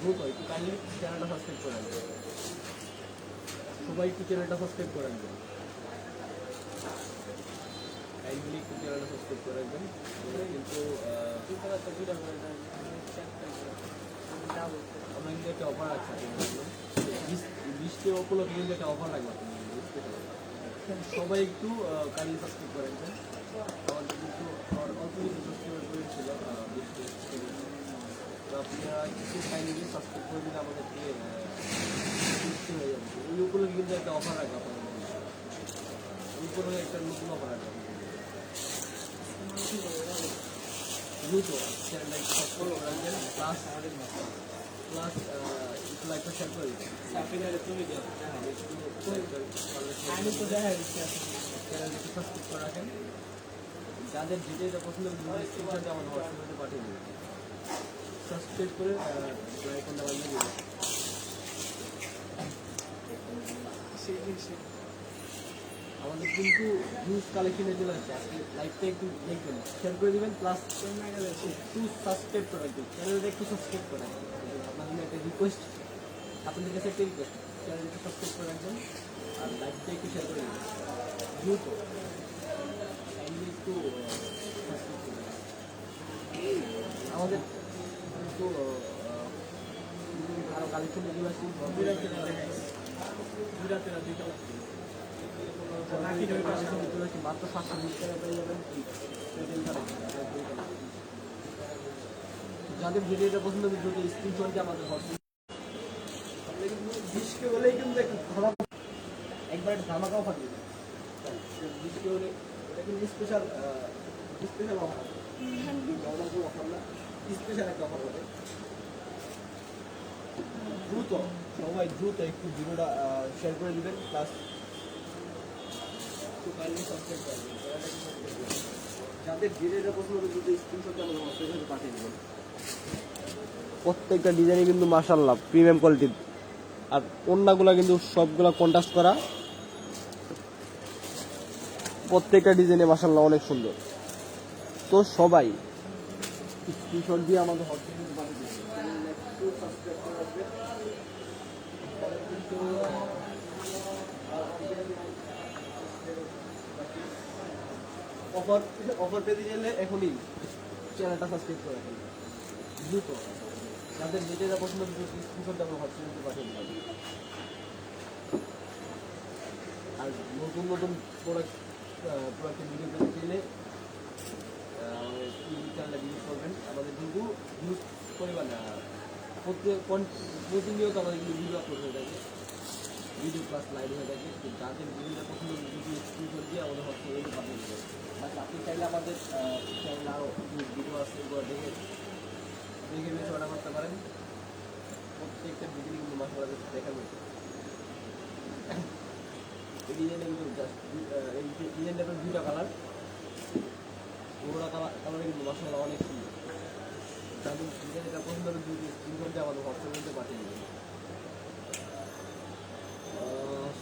রাখবেন দ্রুত একটু কাইন্ডলি চ্যানেলটা সাবস্ক্রাইব করে রাখবেন সবাই একটু চ্যানেলটা সাবস্ক্রাইব করে রাখবেন কাইন্ডলি একটু চ্যানেলটা সাবস্ক্রাইব করে রাখবেন আমরা কিন্তু আমরা কিন্তু একটা অফার আছে বৃষ্টি উপলক্ষে কিন্তু একটা অফার লাগবে সবাই একটু কাইন্ডলি সাবস্ক্রাইব করে রাখবেন আমাদের কিন্তু অল্প কিছু সাবস্ক্রাইবার করেছিল আপনারা কিছু কাইন্ডলি সাবস্ক্রাইব করে দিলে আমাদেরকে হয়ে যাবে। ওই উপলক্ষে কিন্তু একটা অফার রাখবে আপনাদের উপলক্ষে একটা নতুন অফার রাখবে। দ্রুত চ্যানেলটা একটু সাবস্ক্রাইব করে রাখবেন প্লাস প্লাস লাইকটা যাদের যেটা পছন্দ পাঠিয়ে দেবেন। সাবস্ক্রাইব করে আইকনটা বাজিয়ে দেবেন আমাদের কিন্তু নিউজ কালেকশনে চলে আসছে আপনি লাইভটা একটু দেখবেন। শেয়ার করে দেবেন প্লাস একটু সাবস্ক্রাইব করে রাখবেন। চ্যানেলটা একটু সাবস্ক্রাইব করে আপনাদের জন্য একটা রিকোয়েস্ট আপনাদের কাছে একটা রিকোয়েস্ট চ্যানেলটা সাবস্ক্রাইব করে রাখবেন আর লাইভটা একটু শেয়ার করে দেবেন। দ্রুত। কাইন্ডলি একটু। আমাদের কালেকশন এগুলো আছে দুইটা মাত্র সাতশো বিশ টাকা পেয়ে যাবেন। যাদের ভিডিওটা পছন্দ হবে যদি স্ক্রিনশট দিয়ে আমাদের হোয়াটসঅ্যাপ বৃষ্টি হলেই কিন্তু একটু ধামাকা একবার একটা ধামাকা অফার দিবে বৃষ্টি হলে এটা কিন্তু স্পেশাল স্পেশাল অফার কোনো অফার না। দ্রুত, সবাই দ্রুত একটু ভিডিওটা শেয়ার করে দিবেন প্লাস প্রত্যেকটা ডিজাইনে কিন্তু মাশাল্লাহ প্রিমিয়াম কোয়ালিটির আর অন্যগুলো কিন্তু সবগুলা কন্ট্রাস্ট করা। প্রত্যেকটা ডিজাইনে মাশাল্লাহ অনেক সুন্দর। তো সবাই স্ক্রিনশট দিয়ে আমাদের হোয়াটসঅ্যাপে পাঠিয়ে দেবেন অফার অফার পেতে গেলে এখনই চ্যানেলটা সাবস্ক্রাইব করে রাখবেন দ্রুত। যাদের যা পছন্দ স্ক্রিনশট আমরা হোয়াটসঅ্যাপে পাঠিয়ে দিলাম আর নতুন নতুন প্রোডাক্ট প্রোডাক্টের ভিডিও পেতে চাইলে আমাদের ইউটিউব চ্যানেলে ভিজিট করবেন। আমাদের কিন্তু কন- প্রতিনিয়ত আমাদের কিন্তু ভিডিও আপলোড হয়ে থাকে। ভিডিও ক্লাস লাইভ হয়ে থাকে। তো যাদের ভিডিওটা পছন্দ ভিডিও স্ক্রিনশট দিয়ে আমাদের হোয়াটসঅ্যাপে পাঠিয়ে দেবেন বাট আপনি চাইলে আমাদের চ্যানেলে আরও ভিডিও আছে এগুলো দেখে দেখে বেশি অর্ডার করতে পারেন। প্রত্যেকটা ভিডিও কিন্তু মাসালা দেখা যাচ্ছে এই ডিজাইনে কিন্তু জাস্ট এই ডিজাইনটা তো দুইটা কালার পুরোটা কালার কিন্তু মশলা অনেক সুন্দর। ডিজাইন এটা পছন্দ হবে দুই স্ক্রিন দিয়ে আমাদের হোয়াটসঅ্যাপে পাঠিয়ে দেবেন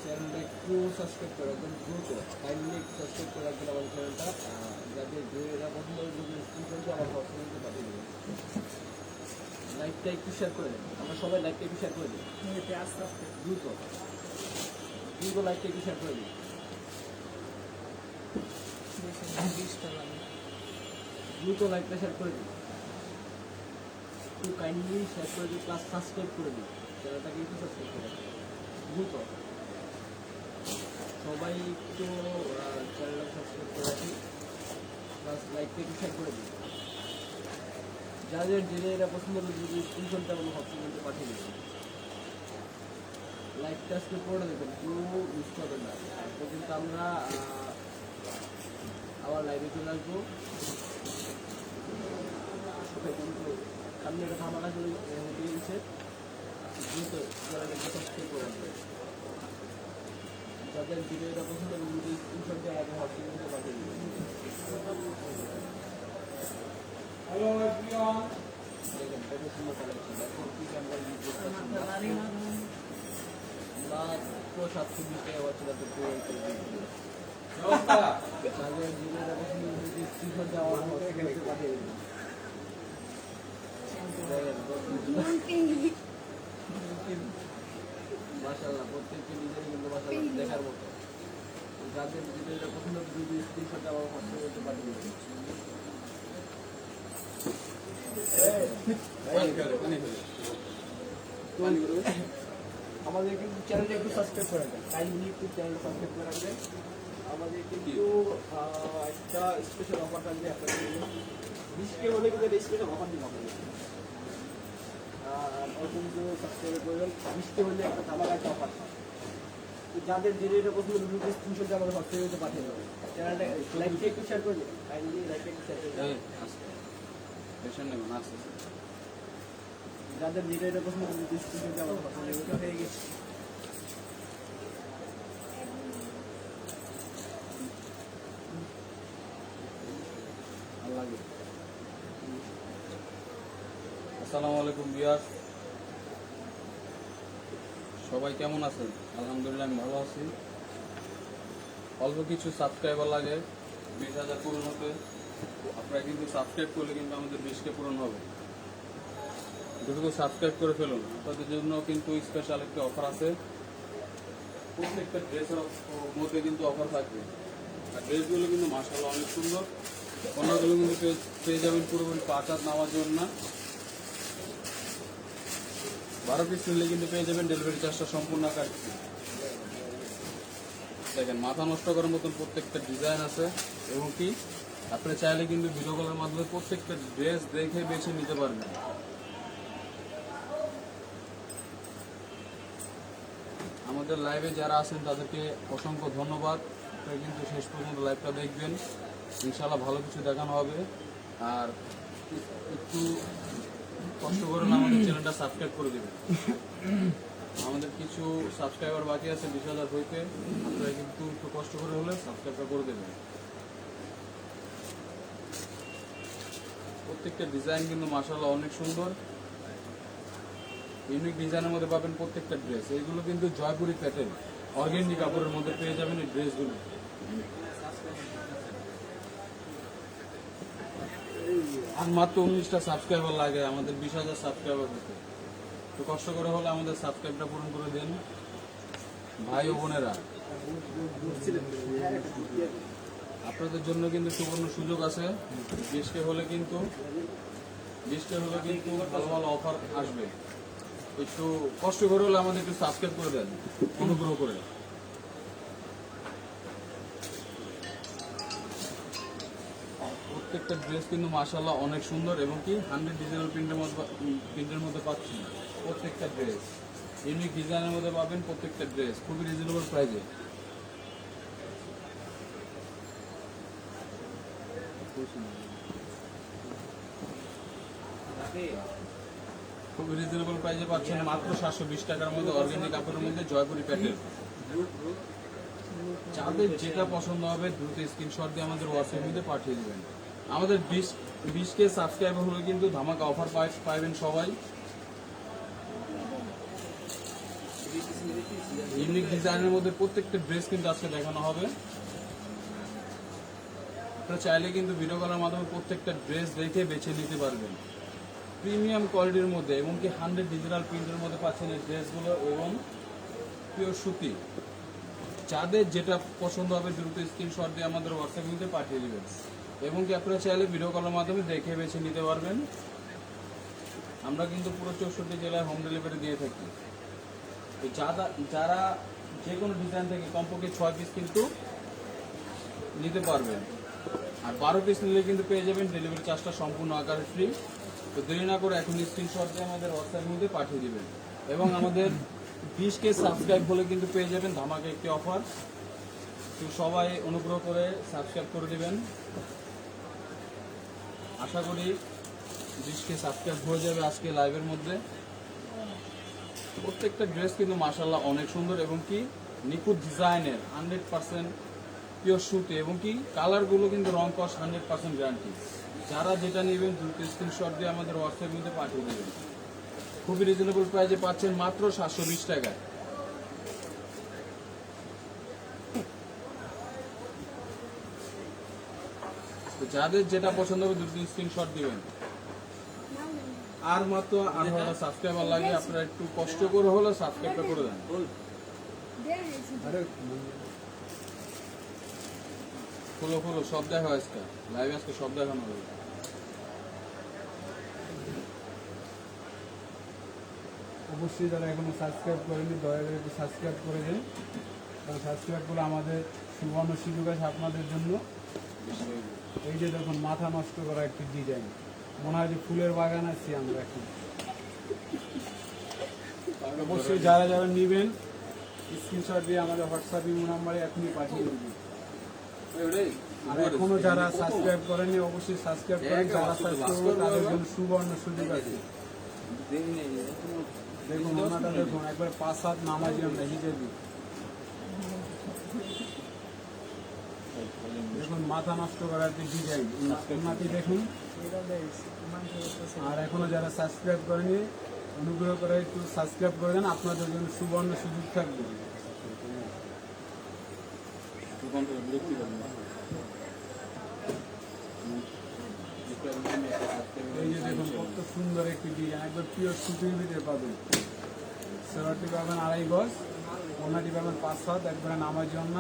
চ্যানেলটা একটু সাবস্ক্রাইব করে রাখবেন দ্রুত কাইন্ডলি একটু সাবস্ক্রাইব করে রাখবেন আমাদের চ্যানেলটা যাদের ভিডিওটা পছন্দ হবে স্ক্রিন দিয়ে আমার হোয়াটসঅ্যাপে পাঠিয়ে দেবেন লাইভটা একটু শেয়ার করে দেন। আমরা সবাই লাইভটা একটু শেয়ার করে দিই। দ্রুত। দ্রুত লাইভটা একটু শেয়ার করে দিই। দ্রুত লাইভটা শেয়ার করে দিই একটু কাইন্ডলি শেয়ার করে দিই প্লাস সাবস্ক্রাইব করে দিই চ্যানেলটাকে একটু সাবস্ক্রাইব করে দ্রুত। সবাই একটু চ্যানেলটা সাবস্ক্রাইব করে রাখি প্লাস লাইভটা একটু শেয়ার করে দিই যাদের জেনে এটা পছন্দ হবে যদি স্ক্রিনশটটা আমাকে হোয়াটসঅ্যাপে পাঠিয়ে দেবেন লাইভটা আজকে পড়ে দেবেন কেউ মিস করবেন না। তারপর কিন্তু আমরা আবার লাইভে চলে আসব। সবাই কিন্তু সামনে একটা ধামাকা চলে হতে গেছে দ্রুত চ্যানেলটাকে সাবস্ক্রাইব করে যাদের ভিডিওটা পছন্দ স্ক্রিনশট দিয়ে আমাদের হোয়াটসঅ্যাপে পাঠিয়ে দিবেন হ্যালো এভরিওয়ান দেখেন কত সুন্দর কালেকশন এখন কি আমরা ইউজ আমার বাড়ি মারুন। মাত্র সাতচল্লিশ টাকা পুরো এই করে দিয়েছি নমস্কার যাদের ভিডিওটা পছন্দ হবে ভিডিও স্ক্রিনশট দিয়ে আমার হোয়াটসঅ্যাপে পাঠিয়ে দিবেন দেখেন আমাদের কিন্তু চ্যানেলটা একটু সাবস্ক্রাইব করে রাখবেন। কাইন্ডলি একটু চ্যানেলটা সাবস্ক্রাইব করে রাখবেন। আমাদের কিন্তু একটা স্পেশাল অফার থাকবে আপনাদের জন্য। বিশকে হলে কিন্তু স্পেশাল অফার দিন আপনাদের হলে একটা যাদের যে রেটে পছন্দ ভিডিও স্ক্রিনশট আমাদের হোয়াটসঅ্যাপে পাঠিয়ে দেবেন চ্যানেলটা লাইকটা একটু শেয়ার করে কাইন্ডলি লাইকটা একটু শেয়ার করে যাদের যে রেটে পছন্দ ভিডিও স্ক্রিনশট আমাদের হোয়াটসঅ্যাপে হয়ে গেছে আসসালামু আলাইকুম বিয়াস সবাই কেমন আছেন? আলহামদুলিল্লাহ, আমি ভালো আছি। অল্প কিছু সাবস্ক্রাইবার লাগে, বিশ হাজার পূরণ হতে। আপনারা কিন্তু সাবস্ক্রাইব করলে কিন্তু আমাদের বিশকে পূরণ হবে। দ্রুত সাবস্ক্রাইব করে ফেলুন। আপনাদের জন্য কিন্তু স্পেশাল একটা অফার আছে। প্রত্যেকটা ড্রেসের মধ্যে কিন্তু অফার থাকবে। আর ড্রেসগুলো কিন্তু মাসাল্লাহ অনেক সুন্দর। অন্যগুলো কিন্তু পেয়ে- যাবেন পুরোপুরি পাঁচ হাত নামার জন্য। বারো পিস নিলে কিন্তু পেয়ে যাবেন ডেলিভারি চার্জটা সম্পূর্ণ আকার দেখেন, মাথা নষ্ট করার মতন প্রত্যেকটা ডিজাইন আছে। এবং কি, আপনি চাইলে কিন্তু ভিডিও কলের মাধ্যমে প্রত্যেকটা ড্রেস দেখে বেছে নিতে পারবেন। আমাদের লাইভে যারা আছেন, তাদেরকে অসংখ্য ধন্যবাদ। আপনারা কিন্তু শেষ পর্যন্ত লাইভটা দেখবেন। ইনশাল্লাহ ভালো কিছু দেখানো হবে। আর একটু কষ্ট করে না আমাদের চ্যানেলটা সাবস্ক্রাইব করে দেবেন। আমাদের কিছু সাবস্ক্রাইবার বাকি আছে, বিশ হাজার হইতে আপনারা কিন্তু একটু কষ্ট করে হলে সাবস্ক্রাইবটা করে দেবেন। প্রত্যেকটা ডিজাইন কিন্তু মাসাল্লাহ অনেক সুন্দর। ইউনিক ডিজাইনের মধ্যে পাবেন প্রত্যেকটা ড্রেস এইগুলো কিন্তু জয়পুরি প্যাটার্ন অর্গেন্ডি কাপড়ের মধ্যে পেয়ে যাবেন এই ড্রেসগুলো আর মাত্র উনিশটা সাবস্ক্রাইবার লাগে, আমাদের বিশ হাজার সাবস্ক্রাইবার হতে তো কষ্ট করে হলে আমাদের সাবস্ক্রাইবটা পূরণ করে দেন। ভাই ও বোনেরা। আপনাদের জন্য কিন্তু সুবর্ণ সুযোগ আছে। বিশকে হলে কিন্তু, বিশকে হলে কিন্তু ভালো ভালো অফার আসবে। একটু কষ্ট করে হলে আমাদের একটু সাবস্ক্রাইব করে দেন, অনুগ্রহ করে। প্রত্যেকটা ড্রেস কিন্তু মাশাল্লাহ অনেক সুন্দর এবং কি হান্ড্রেড ডিজাইনাল প্রিন্টের মধ্যে প্রিন্টের মধ্যে পাচ্ছি প্রত্যেকটা ড্রেস ইউনিক ডিজাইনের মধ্যে পাবেন প্রত্যেকটা ড্রেস খুবই রিজনেবল প্রাইসে খুবই রিজনেবল প্রাইসে পাচ্ছেন মাত্র সাতশো বিশ টাকার মধ্যে অর্গানিক কাপড়ের মধ্যে জয়পুরি প্যাটেল যাদের যেটা পছন্দ হবে, দ্রুত স্ক্রিনশট দিয়ে আমাদের হোয়াটসঅ্যাপ মধ্যে পাঠিয়ে দেবেন। আমাদের বিশ বিশ কে সাবস্ক্রাইবার হলে কিন্তু ধামাকা অফার পাই, পাইবেন সবাই। ইউনিক ডিজাইনের মধ্যে প্রত্যেকটা ড্রেস কিন্তু আজকে দেখানো হবে। আপনারা চাইলে কিন্তু ভিডিও কলের মাধ্যমে প্রত্যেকটা ড্রেস দেখে বেছে নিতে পারবেন। প্রিমিয়াম কোয়ালিটির মধ্যে, এবং কি হান্ড্রেড ডিজিটাল প্রিন্টের মধ্যে পাচ্ছেন এই ড্রেসগুলো এবং পিওর সুতি। যাদের যেটা পছন্দ হবে, দ্রুত স্ক্রিনশট দিয়ে আমাদের হোয়াটসঅ্যাপ মধ্যে পাঠিয়ে দেবেন। এবং কি আপনারা চাইলে ভিডিও কলের মাধ্যমে দেখে বেছে নিতে পারবেন। আমরা কিন্তু পুরো চৌষট্টি জেলায় হোম ডেলিভারি দিয়ে থাকি। তো যারা যারা যে কোনো ডিজাইন থেকে কমপক্ষে ছয় পিস কিন্তু নিতে পারবেন। আর বারো পিস নিলে কিন্তু পেয়ে যাবেন ডেলিভারি চার্জটা সম্পূর্ণ আকারে ফ্রি তো দেরি না করে এখন স্ক্রিনশট দিয়ে আমাদের হোয়াটসঅ্যাপের মধ্যে পাঠিয়ে দেবেন। এবং আমাদের বিশ কে সাবস্ক্রাইব হলে কিন্তু পেয়ে যাবেন ধামাকে একটি অফার তো সবাই অনুগ্রহ করে সাবস্ক্রাইব করে দিবেন। আশা করি বিশ কে সাবস্ক্রাইব হয়ে যাবে আজকে লাইভের মধ্যে। প্রত্যেকটা ড্রেস কিন্তু মাসাল্লাহ অনেক সুন্দর এবং কি নিখুঁত ডিজাইনের হান্ড্রেড পার্সেন্ট পিওর সুতি এবং কি কালারগুলো কিন্তু রং কস হান্ড্রেড পার্সেন্ট গ্যারান্টি যারা যেটা নেবেন দ্রুত স্ক্রিনশট দিয়ে আমাদের হোয়াটসঅ্যাপ মধ্যে পাঠিয়ে দেবেন। খুবই রিজনেবল প্রাইসে পাচ্ছেন মাত্র সাতশো বিশ টাকায়। তো যাদের যেটা পছন্দ হবে দ্রুত স্ক্রিনশট দিবেন। আর মাত্র আঠারোটা সাবস্ক্রাইবার লাগে আপনারা একটু কষ্ট করে হলেও সাবস্ক্রাইবটা করে দেন। খুলো খুলো সব দেখা আজকে। লাইভ আজকে সব দেখানো হবে। অবশ্যই যারা এখনও সাবস্ক্রাইব করেনি দয়া করে একটু সাবস্ক্রাইব করে দিন। কারণ সাবস্ক্রাইব করে আমাদের সুবর্ণ সুযোগ আছে আপনাদের জন্য। এই যে দেখুন মাথা নষ্ট করা একটি ডিজাইন মনে হয় যে ফুলের বাগান আছি আমরা এখন। অবশ্যই যারা যারা নেবেন স্ক্রিনশট দিয়ে আমাদের হোয়াটসঅ্যাপ ইমো নাম্বারে এখনই পাঠিয়ে দেবেন। আর এখনও যারা সাবস্ক্রাইব করেনি অবশ্যই সাবস্ক্রাইব করেন যারা সাবস্ক্রাইব করবেন তাদের জন্য সুবর্ণ সুযোগ আছে। দেখুন ওনাটা দেখুন একবার পাঁচ সাত নামাজি আমরা হিসেবে দেখুন, মাথা নষ্ট করার যে ডিজাইন ওনাটি দেখুন। আর এখনও যারা সাবস্ক্রাইব করেনি, অনুগ্রহ করে একটু সাবস্ক্রাইব করে দেন, আপনাদের জন্য সুবর্ণ সুযোগ থাকবে। এই যে দেখুন, কত সুন্দর একটি ডিজাইন একবার পিওর সুতির ভিতরে পাবেন। সেরাটি পাবেন আড়াই গজ ওনাটি পাবেন পাঁচ সাত একবারে নামার জন্য।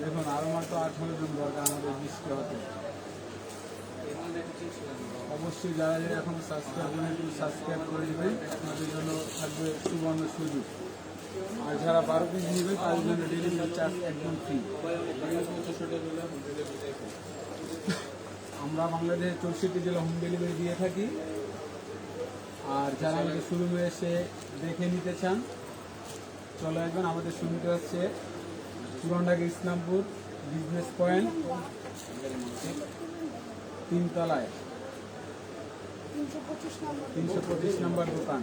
দেখুন, আরও মাত্র আঠারো জন দরকার আমাদের বৃষ্টি হতে। অবশ্যই যারা যারা এখন সাবস্ক্রাইব করেন একটু সাবস্ক্রাইব করে দেবেন আপনাদের জন্য থাকবে সুবর্ণ সুযোগ। আর যারা বারো পিস নেবে, তাদের জন্য ডেলিভারি চার্জ একদম ফ্রি আমরা বাংলাদেশের চৌষট্টি জেলা হোম ডেলিভারি দিয়ে থাকি। আর যারা আমাদের শোরুমে এসে দেখে নিতে চান চলে আসবেন আমাদের শোরুমটা হচ্ছে। পুরনঢাকা ইসলামপুর বিজনেস পয়েন্ট, তিনতলায়। তিনশো পঁচিশ নম্বর দোকান।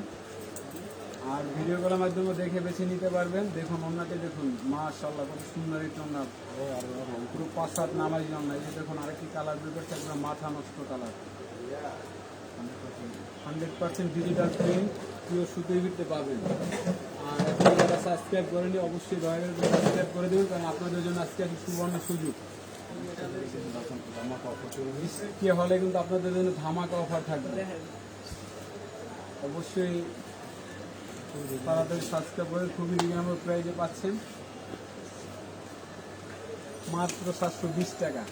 আর ভিডিও কলের মাধ্যমে দেখে বেছে নিতে পারবেন। দেখুন ওনাকে দেখুন। মাশাল্লাহ কত সুন্দর একটি ওনা পুরো পাঁচ নামাজি ওনা এই দেখুন, আরেকটি কালার বের করছে, একদম মাথা নষ্ট colour hundred percent digital print প্রিয় সুতোই ভিত্তে পাবেন আর সাবস্ক্রাইব করেনি অবশ্যই দয়া করে সাবস্ক্রাইব করে দেবেন, কারণ আপনাদের জন্য আজকে একটি সুবর্ণ সুযোগ। কে হলে কিন্তু আপনাদের জন্য ধামাকা অফার থাকবে। অবশ্যই তাড়াতাড়ি সাবস্ক্রাইব করে, খুবই রিজনেবল প্রাইজে পাচ্ছেন। মাত্র সাতশো বিশ টাকা।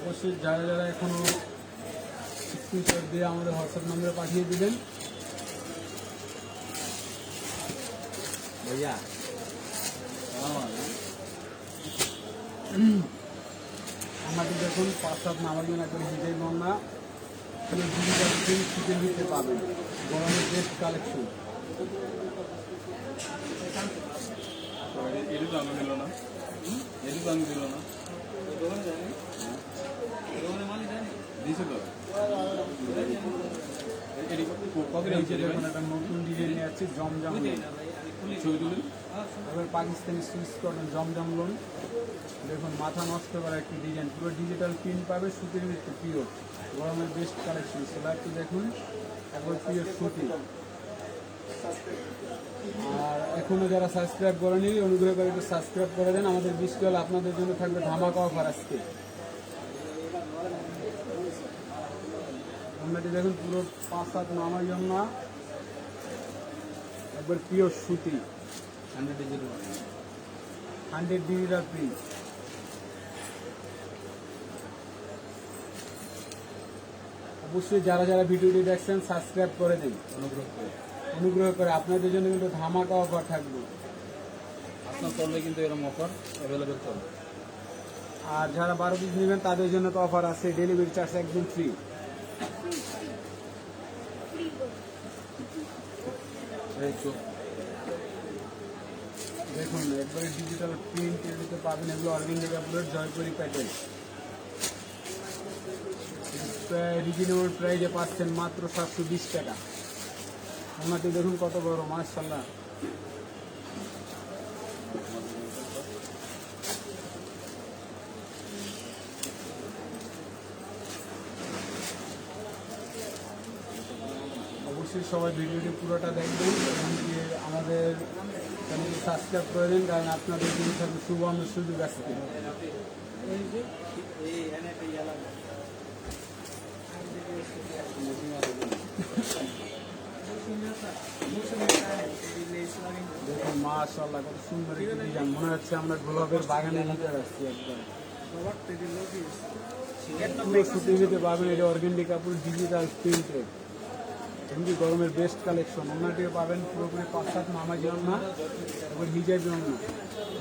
অবশ্যই যারা যারা এখনও স্ক্রিনশট দিয়ে আমাদের হোয়াটসঅ্যাপ নম্বরে পাঠিয়ে দিবেন ভাইয়া আমাদের দেখুন পাঁচ সাত নামার জন্য একটা হিজাই গঙ্গা ডিজিটাল প্রিন্ট শীতের ভিতরে পাবেন গরমের বেস্ট কালেকশন এটি তো আমি দিল না। এটি তো আমি দিল না। দিছে তো এটি কত এই যে দেখুন একটা নতুন ডিজাইন যাচ্ছি জমজম পাকিস্তানি জমজম দেখুন, মাথা নষ্ট একটি ডিজাইন পুরো ডিজিটাল প্রিন্ট পাবে, সুতির গরমের বেস্ট দেখুন সুতি। আর এখনও যারা সাবস্ক্রাইব করেনি, অনুগ্রহ করে একটু সাবস্ক্রাইব করে দেন। আমাদের হলে আপনাদের জন্য থাকবে ধামাকা অফার আজকে। আপনাটি দেখুন, পুরো পাঁচ সাত নামার জন্য একবার পিওর সুতি hundred digital hundred digital print. অবশ্যই যারা যারা ভিডিওটি দেখছেন সাবস্ক্রাইব করে দিন। অনুগ্রহ করে। অনুগ্রহ করে আপনাদের জন্য কিন্তু ধামাকা অফার থাকবে। আপনার চললে কিন্তু এরকম অফার অ্যাভেলেবেল চলে আর যারা বারো পিস নেবেন তাদের জন্য তো অফার আছে ডেলিভারি চার্জ একদম ফ্রি এই তো দেখুন, একবারে ডিজিটাল প্রিন্ট এগুলোতে পাবেন এগুলো অরবিন্দ কাপুরের জয়পুরি প্রায় রিজনেবল প্রাইজে পাচ্ছেন মাত্র সাতশো বিশ টাকা। ওনাতে দেখুন কত বড় মার্শাল্লাহ অবশ্যই সবাই ভিডিওটি পুরোটা দেখবেন এবং কি আমাদের চ্যানেলটি সাবস্ক্রাইব করে দিন, কারণ আপনাদের জন্য থাকবে সুবর্ণ সুযোগ আসছে দেখুন মাশাল্লাহ কত সুন্দর মনে হচ্ছে আমরা গোলাপের বাগানের ভিতরে আসছি একদম। পুরো সুতিভিতে পাবেন, এটা অর্গেন্ডি কাপড় ডিজিটাল প্রিন্টেড এমনি গরমের বেস্ট কালেকশন ওনাটিও পাবেন পুরোপুরি পাঁচ সাত নামাজি না এবং হিজের জন্য।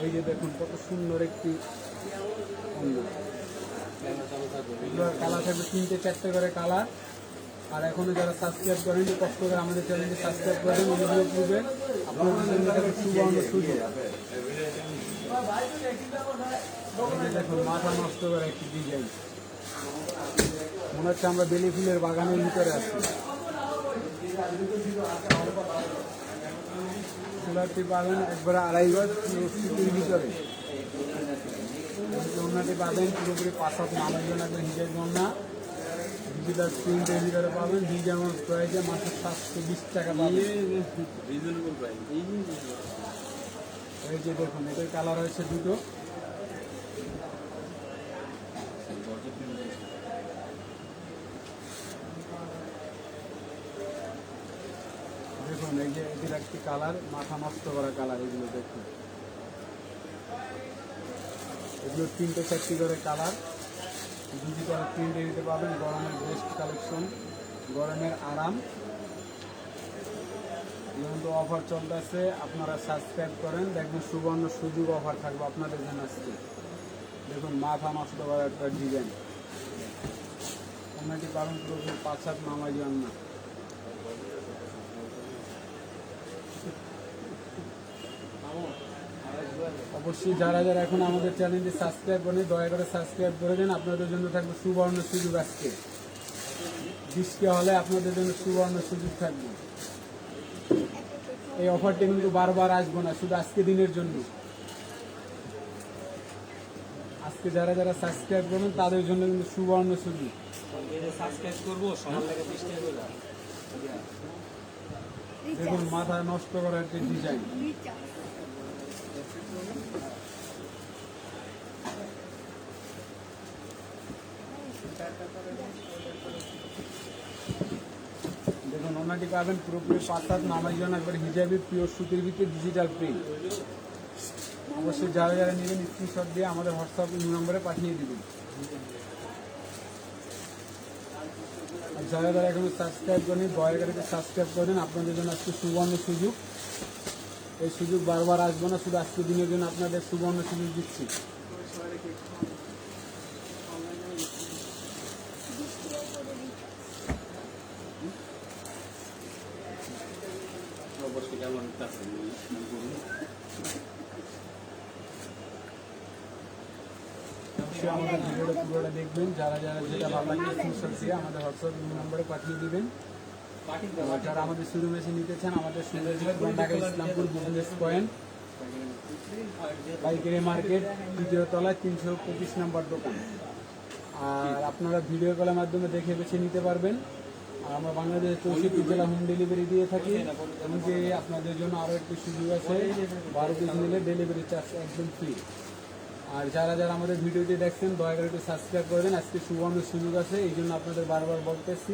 এই যে দেখুন, কত সুন্দর একটি কালার থাকবে তিনটে, চারটে করে কালার আর এখনও যারা সাবস্ক্রাইব করেন, কষ্ট করে আমাদের চ্যানেলটি সাবস্ক্রাইব করেন অনুগ্রহ করবে। আপনাদের সুবর্ণ সুযোগ। দেখুন, মাথা নষ্ট করে একটি ডিজাইন মনে হচ্ছে আমরা বেলি ফুলের বাগানের ভিতরে আছি। পাবেন একবারে আড়াই গজ ভিতরে পাবেন পুরোপুরি পাঁচ সাত নামের জন্য একবার হিজের গন্যা ডিজিটাল প্রিন্টের ভিতরে পাবেন প্রাইসে মাত্র সাতশো বিশ টাকা পাবেন। রিজনেবল প্রাইস এই যে দেখুন এটার কালার হয়েছে দুটো। দেখুন, এই যে এটির একটি কালার মাথা নষ্ট করা কালার এগুলো দেখুন। এগুলো তিনটে চারটি করে কালার ডিজিটাল প্রিন্ট দিতে পাবেন গরমের বেস্ট কালেকশন গরমের আরাম। যেমন তো অফার চলতেছে, আপনারা সাবস্ক্রাইব করেন, দেখবেন সুবর্ণ সুযোগ অফার থাকবে আপনাদের জন্য আজকে। দেখুন, মাথা নষ্ট করা একটা ডিজাইন ওনাটি পাবেন পুরোপুরি পাঁচ সাত নামাই যান না অবশ্যই যারা যারা এখন আমাদের চ্যানেলটি সাবস্ক্রাইব করেন, দয়া করে সাবস্ক্রাইব করে দেন। আপনাদের জন্য থাকবে সুবর্ণ সুযোগ আজকে। বৃষ্টি হলে আপনাদের জন্য সুবর্ণ সুযোগ থাকবে। এই অফারটি কিন্তু বারবার আসব না, শুধু আজকে দিনের জন্য। আজকে যারা যারা সাবস্ক্রাইব করবেন তাদের জন্য কিন্তু সুবর্ণ সুযোগ। দেখুন, মাথা নষ্ট করার একটি ডিজাইন দেখুন ওনাটি পাবেন পুরোপুরি সাত নামার জন্য একবার হিজাবি পিওর সুতির ভিতরে ডিজিটাল প্রিন্ট অবশ্যই যারা যারা নেবেন স্ক্রিনশট দিয়ে আমাদের হোয়াটসঅ্যাপ নম্বরে পাঠিয়ে দেবেন। আর যারা যারা এখনও সাবস্ক্রাইব করেন দয়া করে সাবস্ক্রাইব করেন আপনাদের জন্য আজকে সুবর্ণ সুযোগ। এই সুযোগ বারবার আসব না, শুধু আজকে দিনের জন্য আপনাদের সুবর্ণ সুযোগ দিচ্ছি। আমাদের ভিডিওটা পুরোটা দেখবেন। যারা যারা যেটা ভালো লাগে আমাদের হোয়াটসঅ্যাপ নম্বরে পাঠিয়ে দিবেন। আমাদের শুরু মেশে নিতে চান আমাদের ঢাকা ইসলামপুর বিজনেস পয়েন্ট পাইকারি মার্কেট দ্বিতীয় তলায় তিনশো পঁচিশ নম্বর দোকান। আর আপনারা ভিডিও কলের মাধ্যমে দেখে বেছে নিতে পারবেন। আর আমরা বাংলাদেশের চৌষট্টি জেলা হোম ডেলিভারি দিয়ে থাকি, এমনকি আপনাদের জন্য আরও একটি সুযোগ আছে, বারো পিস নিলে ডেলিভারি চার্জ একদম ফ্রি আর যারা যারা আমাদের ভিডিওটি দেখছেন, দয়া করে একটু সাবস্ক্রাইব করে দেন, আজকে সুবর্ণ সুযোগ আছে, এই জন্য আপনাদের বারবার বলতেছি।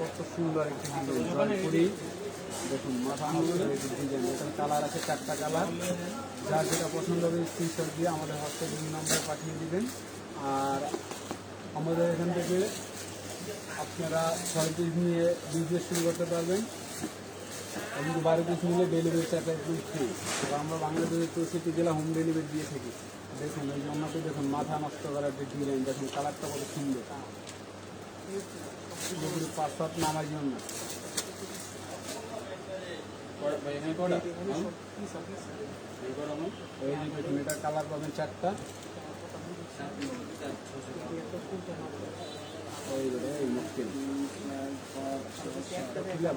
কত সুন্দর একটি জয়পুরি দেখুন ডিজাইন কালার আছে চারটা কালার যার যেটা পছন্দ হবে স্ক্রিনশট দিয়ে আমাদের হোয়াটসঅ্যাপ নম্বরে পাঠিয়ে দিবেন আর আমাদের এখান থেকে আপনারা ছয় পিস নিয়ে বিজনেস শুরু করতে পারবেন কিন্তু বারো পিস নিলে ডেলিভারি চার্জ একদম ফ্রি আমরা বাংলাদেশের চৌষট্টি জেলা হোম ডেলিভারি দিয়ে থাকি। দেখুন, এই জন্যতে দেখুন, মাথা নষ্ট করার যে ডিজাইন দেখুন কালারটা কত সুন্দর। পাঁচ সাত নামার জন্য। হ্যাঁ? এটা কালার পাবেন চারটা।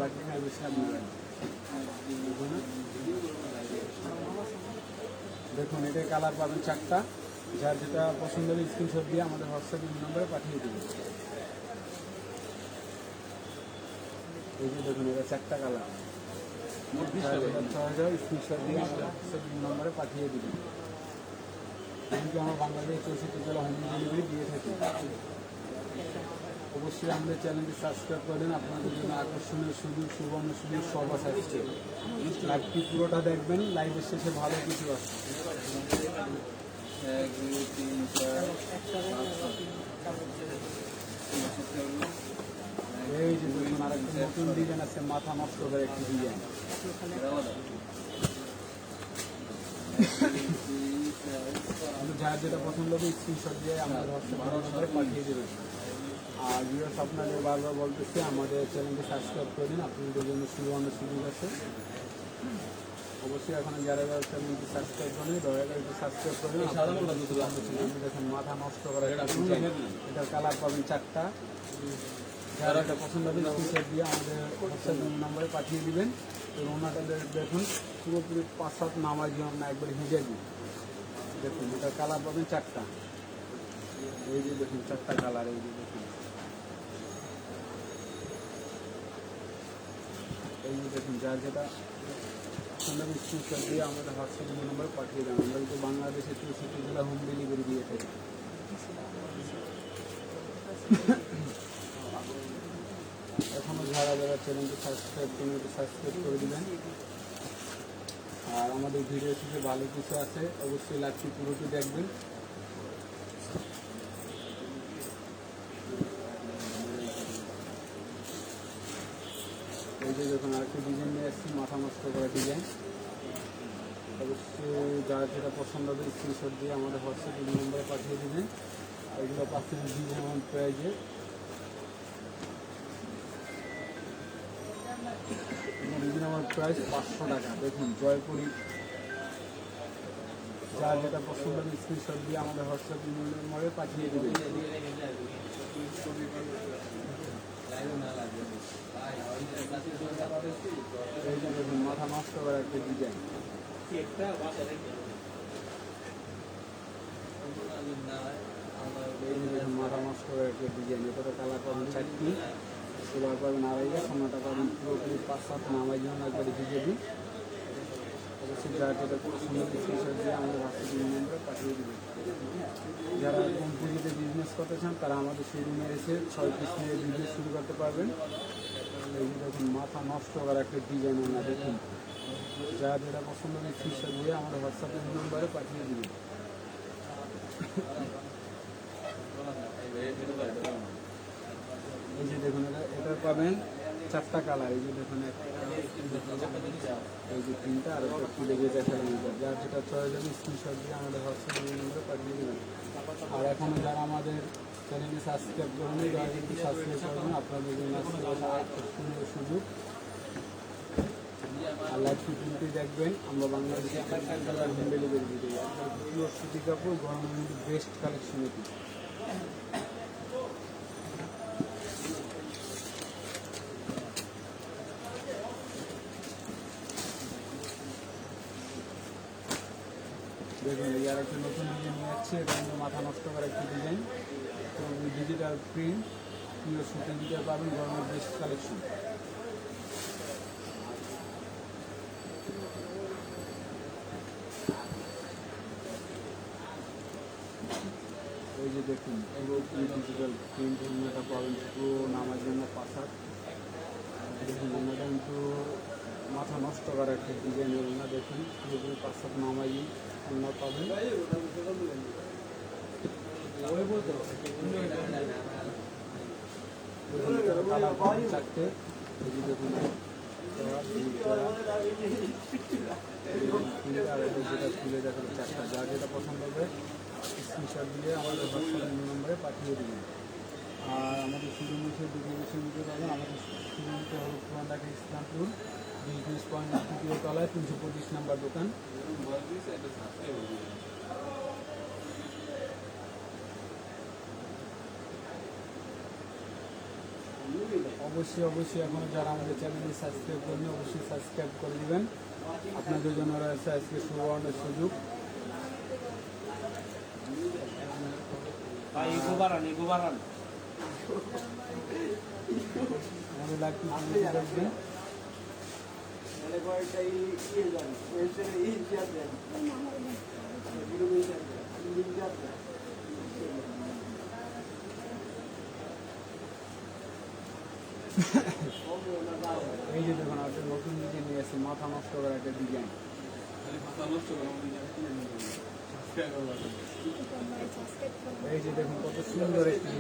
বাকি খাই বেশি আপনি জানেন। দেখুন না? এটা কালার পাবেন চারটা যার যেটা পছন্দ হবে স্ক্রিনশট দিয়ে আমাদের হোয়াটসঅ্যাপ নম্বরে পাঠিয়ে দেবেন এই যে দেখুন এটা চারটা কালার। স্ক্রিনশট দিয়ে আমাদের হোয়াটসঅ্যাপ নম্বরে পাঠিয়ে দিবেন এমনকি আমরা বাংলাদেশ চৌষট্টি জেলা হোম ডেলিভারি দিয়ে থাকি অবশ্যই আমাদের চ্যানেলটি সাবস্ক্রাইব করেন আপনাদের জন্য আকর্ষণীয় সুযোগ, সুবর্ণ সুযোগ, সব আসছে লাইভটি পুরোটা দেখবেন লাইভের শেষে ভালো কিছু আসছে এক দুই তিন চার এই যে দেখুন আর একটা নতুন ডিজাইন আছে, মাথা নষ্ট করে একটি ডিজাইন যার যেটা পছন্দ হবে স্ক্রিনশট দিয়ে আমাদের হোয়াটসঅ্যাপ পাঠিয়ে দেবেন। আর ভিউয়ার্স আপনাদের বারবার বলতেছি আমাদের চ্যানেলটি সাবস্ক্রাইব করে দিন আপনাদের জন্য সুবর্ণ সুযোগ আছে অবশ্যই এখন যারা যারা চ্যানেলটি সাবস্ক্রাইব করেন দয়া করে সাবস্ক্রাইব করে দিন। সাদা মোটা দুধ লাগবে। আপনাদের দেখুন মাথা নষ্ট করা এটা। এটার কালার পাবেন চারটা। যারা এটা পছন্দ হবে স্ক্রিনশট দিয়ে আমাদের হোয়াটসঅ্যাপ নম্বরে পাঠিয়ে দিবেন। এবং ওনাদের দেখুন পুরোপুরি পাঁচ সাত নামার জন্য একবার হেঁটে দিন দেখুন এটার কালার পাবেন চারটা। এই যে দেখুন চারটা কালার এই যে দেখুন। এই দেখুন, যার যেটা পছন্দ স্ক্রিনশট দিয়ে আমাদের হোয়াটসঅ্যাপ নম্বরে পাঠিয়ে দেন। আমরা কিন্তু বাংলাদেশে চৌষট্টি জেলা হোম ডেলিভারি দিয়ে থাকি। এখনও যারা যারা চ্যানেলটি সাবস্ক্রাইব করেন, একটু সাবস্ক্রাইব করে দিবেন। আর আমাদের ভিডিও শেষে ভালো কিছু আছে, অবশ্যই লাইভটি পুরোটি দেখবেন এই যে আরেকটি ডিজাইন নিয়ে আসছি মাথা নষ্ট করা ডিজাইন অবশ্যই যারা যেটা পছন্দ হবে স্ক্রিনশট দিয়ে আমাদের হোয়াটসঅ্যাপ নম্বরে পাঠিয়ে দেবেন। এগুলো পাচ্ছেন ডিজাইন প্রাইজে রিজনেবল প্রাইস পাঁচশো টাকা। দেখুন, জয়পুরি। যার যেটা পছন্দ হবে স্ক্রিনশট দিয়ে আমাদের হোয়াটসঅ্যাপ নম্বরে পাঠিয়ে দেবেন। যে মাথা একটা ডিজাইন মাথা একটা ডিজাইন পাঁচ সাত যারা যেটা পছন্দ স্ক্রিনশট দিয়ে আমাদের পাঠিয়ে দেবেন যারা কম পুঁজিতে বিজনেস করতে চান, তারা আমাদের সেই শোরুমে এসে ছয় পিস নিয়ে বিজনেস শুরু করতে পারবেন। এই যে দেখুন মাথা নষ্ট করার একটা ডিজাইন আমরা দেখুন যারা যেটা পছন্দ হবে স্ক্রিনশট দিয়ে আমাদের হোয়াটসঅ্যাপ নম্বরে পাঠিয়ে দিবেন। এই যে দেখুন, এটা এটা পাবেন চারটা কালার এই যে দেখুন এই যে তিনটা, আর একটা খুলে গিয়ে দেখালাম যার যেটা চয়েস হবে স্ক্রিনশট দিয়ে আমাদের হোয়াটসঅ্যাপ নম্বরে পাঠিয়ে দেবেন। আর এখনও যারা আমাদের চ্যানেলটি সাবস্ক্রাইব করেন, দয়া করে সাবস্ক্রাইব করবেন আপনাদের জন্য সুন্দর সুযোগ। আর লাইভ ফিটিংটি দেখবেন, আমরা বাংলাদেশে হোম ডেলিভারি দিতে পিওর সুতি কাপড়, গরমের বেস্ট কালেকশন এটি। দেখুন, এই আর একটা নতুন ডিজাইন নিয়ে যাচ্ছে মাথা নষ্ট করা একটি ডিজিটাল প্রিন্ট প্রিয় সুতি দিতে পাবেন গরমের বেস্ট কালেকশন এই যে দেখুন পুরো ডিজিটাল প্রিন্ট ওনাটা পাবেন পুরো নামার জন্য ওনাটা কিন্তু মাথা নষ্ট করার একটা ডিজাইনের ওনা দেখুন পুরোপুরি পাশাক নামাই ওনা পাবেন দেখুন এটার কালার পাবেন চারটে যেটা পছন্দ হবে স্ক্রিনশট দিয়ে আমাদের হোয়াটসঅ্যাপ নম্বরে পাঠিয়ে দেবেন আর আমাদের সূর্যমুখী ডিগ্রিগেশন দিতে পারবেন আমাদের সূর্যমুখী হলো পুরান ঢাকা ইসলামপুর বিজনেস পয়েন্ট তলায় তিনশো পঁচিশ নাম্বার দোকান। অবশ্যই অবশ্যই এখনও যারা আমাদের চ্যানেলটি সাবস্ক্রাইব করেনি অবশ্যই সাবস্ক্রাইব করে দেবেন। আপনাদের জন্য রয়েছে আজকে সুবর্ণের সুযোগ। আমাদের লাইভটি দেখবেন ইয়ে এই যে দেখুন একটা নতুন ডিজাইন নিয়ে এসে মাথা নষ্ট করা একটা ডিজাইন এই যে দেখুন কত সুন্দর একটি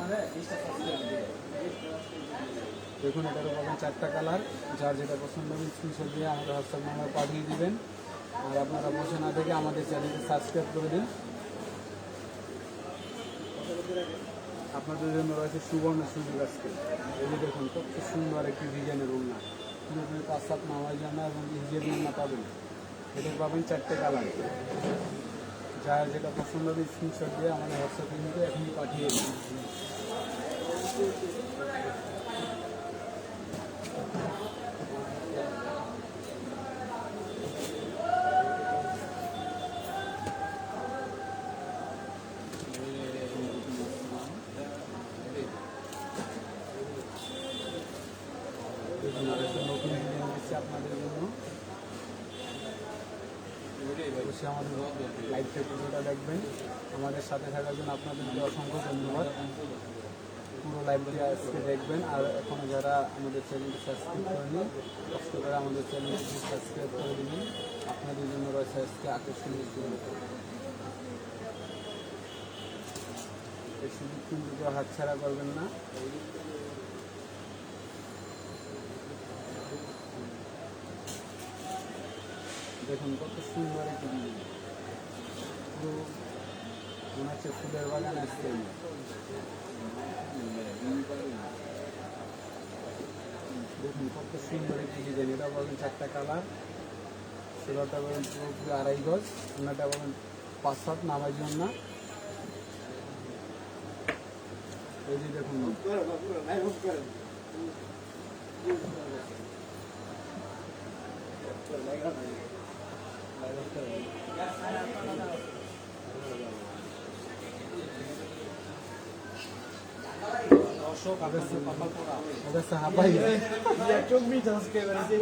মানে। দেখুন এটারও পাবেন চারটা কালার। যার যেটা পছন্দ হবে স্ক্রিনশট দিয়ে আমাদের হোয়াটসঅ্যাপ নাম্বার পাঠিয়ে দিবেন। আর আপনারা বসে না থেকে আমাদের চ্যানেলটি সাবস্ক্রাইব করে দিন। আপনাদের জন্য রয়েছে সুবর্ণ সুযোগ আজকে। এই যে দেখুন, কত সুন্দর একটি ডিজাইনের উন্না পুরোপুরি পাঁচ সাত নামার জন্য এবং ইজিয়ে উন্না পাবেন। এটা পাবেন চারটে কালার যার যেটা পছন্দ হবে স্ক্রিনশট দিয়ে আমাদের হোয়াটসঅ্যাপ লিঙ্কে এখনই পাঠিয়ে দিন। লাইভটা পুরোটা দেখবেন। আমাদের সাথে থাকার জন্য আপনাদেরকে অসংখ্য ধন্যবাদ। পুরো লাইভটি আজকে দেখবেন। আর এখনও যারা আমাদের চ্যানেলটি সাবস্ক্রাইব করেনি কষ্ট করে আমাদের চ্যানেলটি সাবস্ক্রাইব করে দিবেন। আপনাদের জন্য রয়েছে আজকে আকর্ষণীয় এই সুযোগ কিন্তু হাতছাড়া করবেন না। দেখুন কত সুন্দর একটি পুরো মনে হচ্ছে ফুলের বাগান আসছে দেখুন, কত সুন্দর একটি ডিজাইন। এটা পাবেন চারটা কালার। সেবাটা পাবেন পুরোপুরি আড়াই গজ। ওনাটা পাবেন পাঁচ সাত নামার জন্য এই যে দেখুন। দর্শক ওদের ওদের হাবাই চব্বিশ সাবস্ক্রাইবার আছে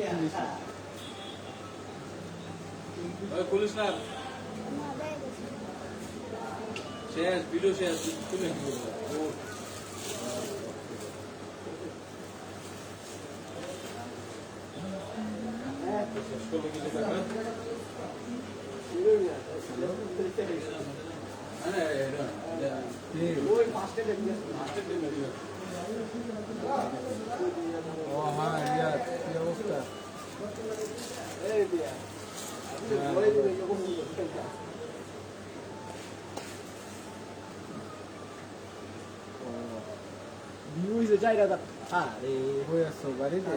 ওই খুলিস না শেষ ভিডিও শেষ তুমি শেষ করব কিছু টাকা হ্যাঁ এটা ওই ফার্স্টে দেখবেন ও হ্যাঁ রিয়াদ কি অবস্থা এই দিয়া বলে দিবে এরকম ভিউ হইছে চাইরা দা আরে হয়ে আসছো বাড়িতে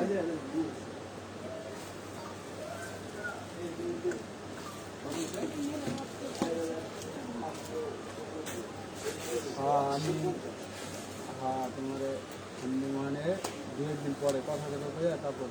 আমি হ্যাঁ তোমার মানে দু একদিন পরে কথা কথা বলে তারপর